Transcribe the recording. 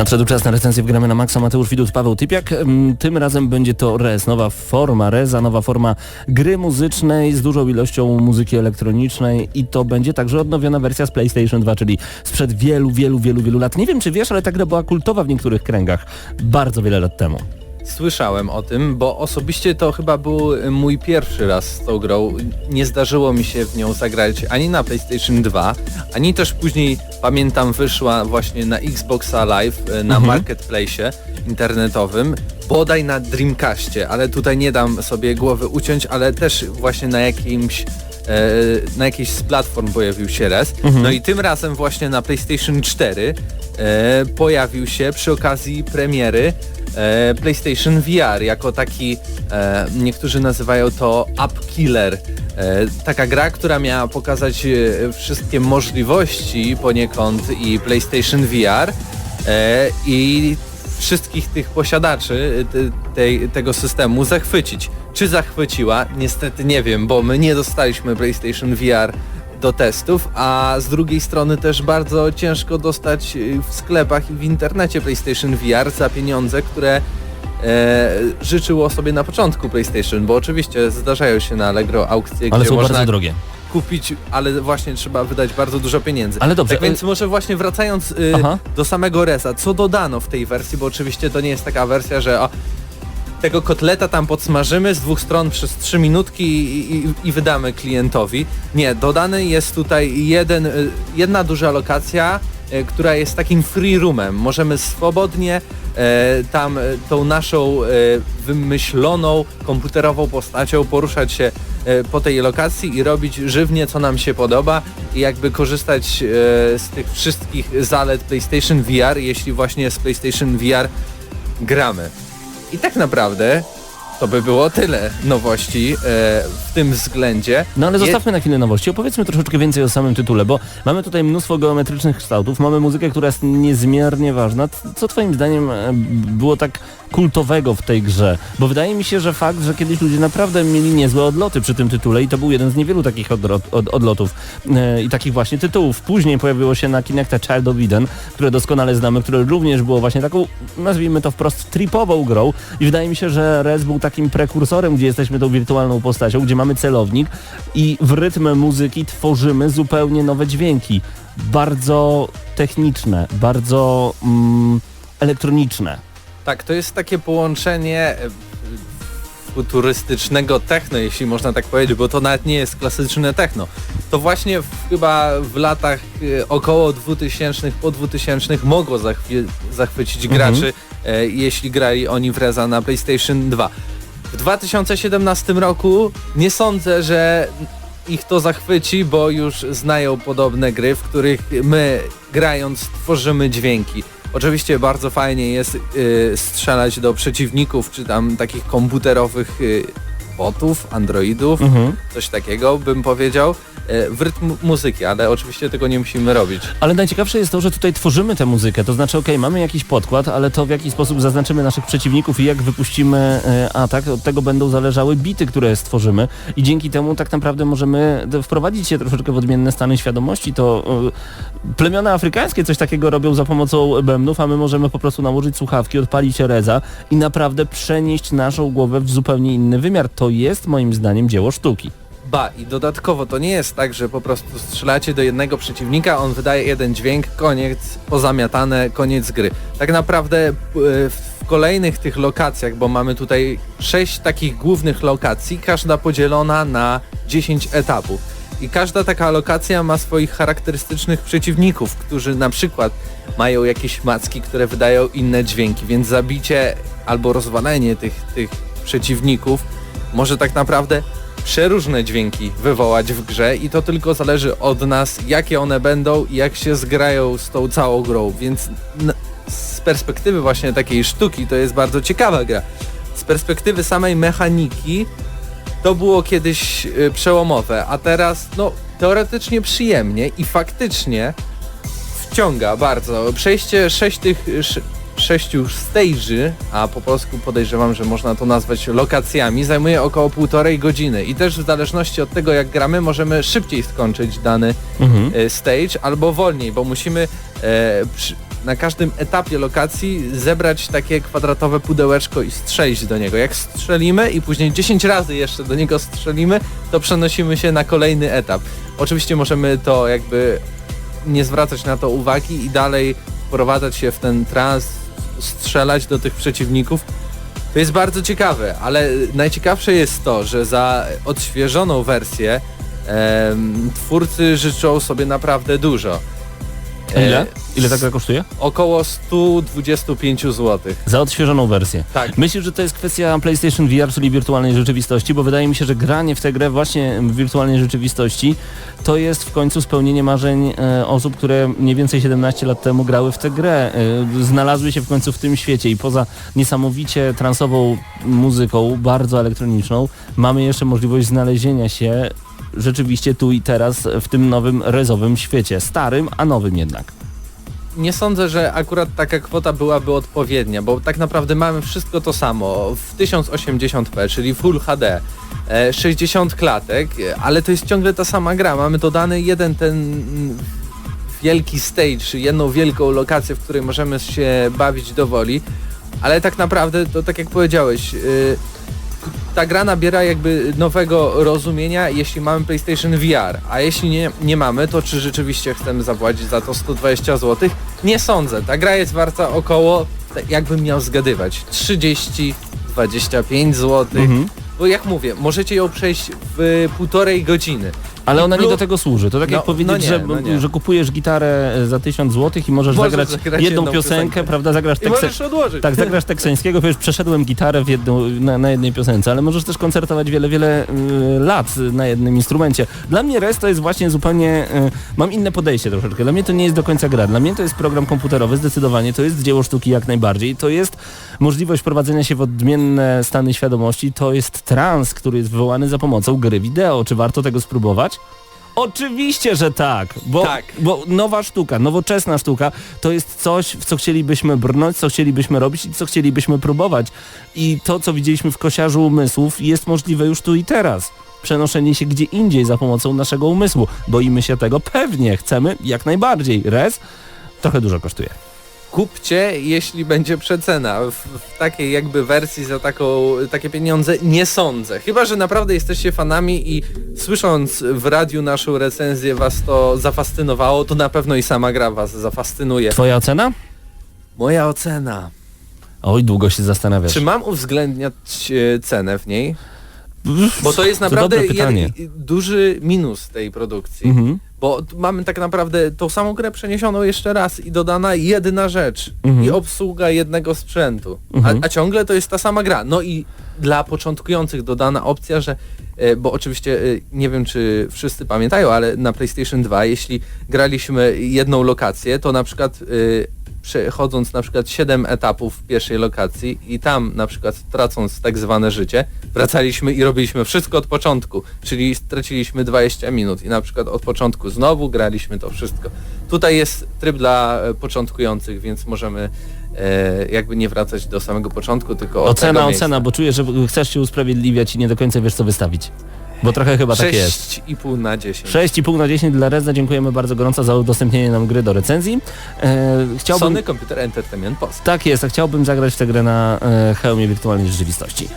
Nadszedł czas na recenzję w gramy na Maxa Mateusz Widut, Paweł Typiak. Mm, Tym razem będzie to Rez, nowa forma Reza, nowa forma gry muzycznej z dużą ilością muzyki elektronicznej i to będzie także odnowiona wersja z PlayStation 2, czyli sprzed wielu, wielu, wielu, wielu lat. Nie wiem czy wiesz, ale ta gra była kultowa w niektórych kręgach bardzo wiele lat temu. Słyszałem o tym, bo osobiście to chyba był mój pierwszy raz z tą grą. Nie zdarzyło mi się w nią zagrać ani na PlayStation 2, ani też później pamiętam wyszła właśnie na Xboxa Live e, na marketplace internetowym, bodaj na Dreamcastie, ale tutaj nie dam sobie głowy uciąć, ale też właśnie na jakimś e, na jakiejś z platform pojawił się raz. No i tym razem właśnie na PlayStation 4 e, pojawił się przy okazji premiery e, PlayStation VR jako taki, e, niektórzy nazywają to App Killer. E, taka gra, która miała pokazać wszystkie możliwości poniekąd i PlayStation VR i wszystkich tych posiadaczy te, tego systemu zachwycić. Czy zachwyciła? Niestety nie wiem, bo my nie dostaliśmy PlayStation VR do testów, a z drugiej strony też bardzo ciężko dostać y, w sklepach i w internecie PlayStation VR za pieniądze, które e, życzyło sobie na początku PlayStation, bo oczywiście zdarzają się na Allegro aukcje, Ale gdzie są można bardzo drogie. kupić, ale właśnie trzeba wydać bardzo dużo pieniędzy. Ale dobrze, Tak więc może właśnie wracając y, do samego Reza, co dodano w tej wersji, bo oczywiście to nie jest taka wersja, że o, tego kotleta tam podsmażymy z dwóch stron przez 3 minutki i, i, i wydamy klientowi. Nie, dodany jest tutaj jeden, y, jedna duża lokacja, y, która jest takim free roomem. Możemy swobodnie e, tam tą naszą e, wymyśloną komputerową postacią poruszać się e, po tej lokacji i robić żywnie co nam się podoba i jakby korzystać z tych wszystkich zalet PlayStation VR, jeśli właśnie z PlayStation VR gramy. I tak naprawdę to by było tyle nowości e, w tym względzie. No ale zostawmy na chwilę nowości. Opowiedzmy troszeczkę więcej o samym tytule, bo mamy tutaj mnóstwo geometrycznych kształtów, mamy muzykę, która jest niezmiernie ważna. Co twoim zdaniem e, było tak kultowego w tej grze? Bo wydaje mi się, że fakt, że kiedyś ludzie naprawdę mieli niezłe odloty przy tym tytule i to był jeden z niewielu takich odro- od, odlotów e, i takich właśnie tytułów. Później pojawiło się na Kinecta Child of Eden, które doskonale znamy, które również było właśnie taką, nazwijmy to wprost, tripową grą i wydaje mi się, że Res był takim prekursorem, gdzie jesteśmy tą wirtualną postacią, gdzie mamy celownik i w rytm muzyki tworzymy zupełnie nowe dźwięki. Bardzo techniczne, bardzo mm, elektroniczne. Tak, to jest takie połączenie e, futurystycznego techno, jeśli można tak powiedzieć, bo to nawet nie jest klasyczne techno. To właśnie w, chyba w latach e, około 2000, po 2000 mogło zachwy zachwycić Mhm. graczy, e, jeśli grali oni w Reza na PlayStation 2. W 2017 roku nie sądzę, że ich to zachwyci, bo już znają podobne gry, w których my grając tworzymy dźwięki. Oczywiście bardzo fajnie jest y, strzelać do przeciwników, czy tam takich komputerowych y, botów, androidów, Mhm. coś takiego bym powiedział, y, w rytm muzyki, ale oczywiście tego nie musimy robić. Ale najciekawsze jest to, że tutaj tworzymy tę muzykę, to znaczy okej, mamy jakiś podkład, ale to w jaki sposób zaznaczymy naszych przeciwników i jak wypuścimy e, atak, od tego będą zależały bity, które stworzymy i dzięki temu tak naprawdę możemy wprowadzić się troszeczkę w odmienne stany świadomości, to e, plemiona afrykańskie coś takiego robią za pomocą bębnów, a my możemy po prostu nałożyć słuchawki, odpalić reza i naprawdę przenieść naszą głowę w zupełnie inny wymiar. To jest moim zdaniem dzieło sztuki. Ba i dodatkowo to nie jest tak, że po prostu strzelacie do jednego przeciwnika, on wydaje jeden dźwięk, koniec, pozamiatane, koniec gry. Tak naprawdę e, w kolejnych tych lokacjach, bo mamy tutaj sześć takich głównych lokacji, każda podzielona na 10 etapów. I każda taka lokacja ma swoich charakterystycznych przeciwników, którzy na przykład mają jakieś macki, które wydają inne dźwięki, więc zabicie albo rozwalenie tych, tych przeciwników może tak naprawdę przeróżne dźwięki wywołać w grze i to tylko zależy od nas, jakie one będą i jak się zgrają z tą całą grą, więc z perspektywy właśnie takiej sztuki to jest bardzo ciekawa gra. Z perspektywy samej mechaniki to było kiedyś y, przełomowe, a teraz no teoretycznie przyjemnie i faktycznie wciąga bardzo. Przejście sześć tych, sześciu stage'y, a po polsku podejrzewam, że można to nazwać lokacjami, zajmuje około półtorej godziny i też w zależności od tego jak gramy możemy szybciej skończyć dany Mhm. e, stage albo wolniej, bo musimy e, przy, na każdym etapie lokacji zebrać takie kwadratowe pudełeczko i strzelić do niego. Jak strzelimy i później 10 razy jeszcze do niego strzelimy, to przenosimy się na kolejny etap. Oczywiście możemy to jakby nie zwracać na to uwagi i dalej wprowadzać się w ten trans, strzelać do tych przeciwników. To jest bardzo ciekawe, ale najciekawsze jest to, że za odświeżoną wersję em, twórcy życzą sobie naprawdę dużo. Ile? E, Ile ta gra kosztuje? Około 125 zł. Za odświeżoną wersję. Tak. Myślisz, że to jest kwestia PlayStation VR, czyli wirtualnej rzeczywistości, bo wydaje mi się, że granie w tę grę właśnie w wirtualnej rzeczywistości to jest w końcu spełnienie marzeń e, osób, które mniej więcej 17 lat temu grały w tę grę. E, znalazły się w końcu w tym świecie i poza niesamowicie transową muzyką, bardzo elektroniczną, mamy jeszcze możliwość znalezienia się rzeczywiście tu i teraz w tym nowym rezowym świecie. Starym, a nowym jednak. Nie sądzę, że akurat taka kwota byłaby odpowiednia, bo tak naprawdę mamy wszystko to samo w 1080p, czyli Full HD, e, 60 klatek, e, ale to jest ciągle ta sama gra. Mamy dodany jeden ten wielki stage, jedną wielką lokację, w której możemy się bawić do woli, ale tak naprawdę to tak jak powiedziałeś, y, ta gra nabiera jakby nowego rozumienia, jeśli mamy PlayStation VR, a jeśli nie, nie mamy, to czy rzeczywiście chcemy zapłacić za to 120 zł? Nie sądzę. Ta gra jest warta około, tak jakbym miał zgadywać, 30, 25 zł. Mhm. Bo jak mówię, możecie ją przejść w półtorej godziny. Ale ona nie do tego służy. To tak No, jak powiedzieć, no nie, że, no że kupujesz gitarę e, za 1000 zł i możesz, Możesz zagrać, zagrać jedną jedną piosenkę, piosenkę. prawda, zagrasz odłożyć. Tak, zagrasz teksańskiego, wiesz, przeszedłem gitarę w jedną, na, na jednej piosence, ale możesz też koncertować wiele, wiele y, lat na jednym instrumencie. Dla mnie rest to jest właśnie zupełnie, y, mam inne podejście troszeczkę. Dla mnie to nie jest do końca gra. Dla mnie to jest program komputerowy, zdecydowanie. To jest dzieło sztuki jak najbardziej. To jest możliwość prowadzenia się w odmienne stany świadomości. To jest trans, który jest wywołany za pomocą gry wideo. Czy warto tego spróbować? Oczywiście, że tak, bo, Tak. bo nowa sztuka, nowoczesna sztuka to jest coś, w co chcielibyśmy brnąć, co chcielibyśmy robić i co chcielibyśmy próbować. I to, co widzieliśmy w kosiarzu umysłów jest możliwe już tu i teraz. Przenoszenie się gdzie indziej za pomocą naszego umysłu. Boimy się tego? Pewnie, chcemy jak najbardziej. Res trochę dużo kosztuje. Kupcie, jeśli będzie przecena. W, w takiej jakby wersji za taką, takie pieniądze nie sądzę. Chyba, że naprawdę jesteście fanami i słysząc w radiu naszą recenzję was to zafascynowało, to na pewno i sama gra was zafascynuje. Twoja ocena? Moja ocena. Oj, długo się zastanawiasz. Czy mam uwzględniać e, cenę w niej? Bo to jest To naprawdę jed, duży minus tej produkcji. Mhm. Bo mamy tak naprawdę tą samą grę przeniesioną jeszcze raz i dodana jedna rzecz Mhm. i obsługa jednego sprzętu. Mhm. A, a ciągle to jest ta sama gra. No i dla początkujących dodana opcja, że e, bo oczywiście e, nie wiem czy wszyscy pamiętają, ale na PlayStation 2 jeśli graliśmy jedną lokację, to na przykład e, przechodząc na przykład 7 etapów w pierwszej lokacji i tam na przykład tracąc tak zwane życie, wracaliśmy i robiliśmy wszystko od początku, czyli straciliśmy 20 minut i na przykład od początku znowu graliśmy to wszystko. Tutaj jest tryb dla początkujących, więc możemy e, jakby nie wracać do samego początku, tylko od Ocena, ocena, bo czuję, że chcesz się usprawiedliwiać i nie do końca wiesz co wystawić. Bo trochę chyba tak jest. 6,5 na 10. 6,5 na 10 dla Reza. Dziękujemy bardzo gorąco za udostępnienie nam gry do recenzji. E, chciałbym... Sony Computer Entertainment Post. Tak jest, a chciałbym zagrać tę grę na e, hełmie wirtualnej rzeczywistości.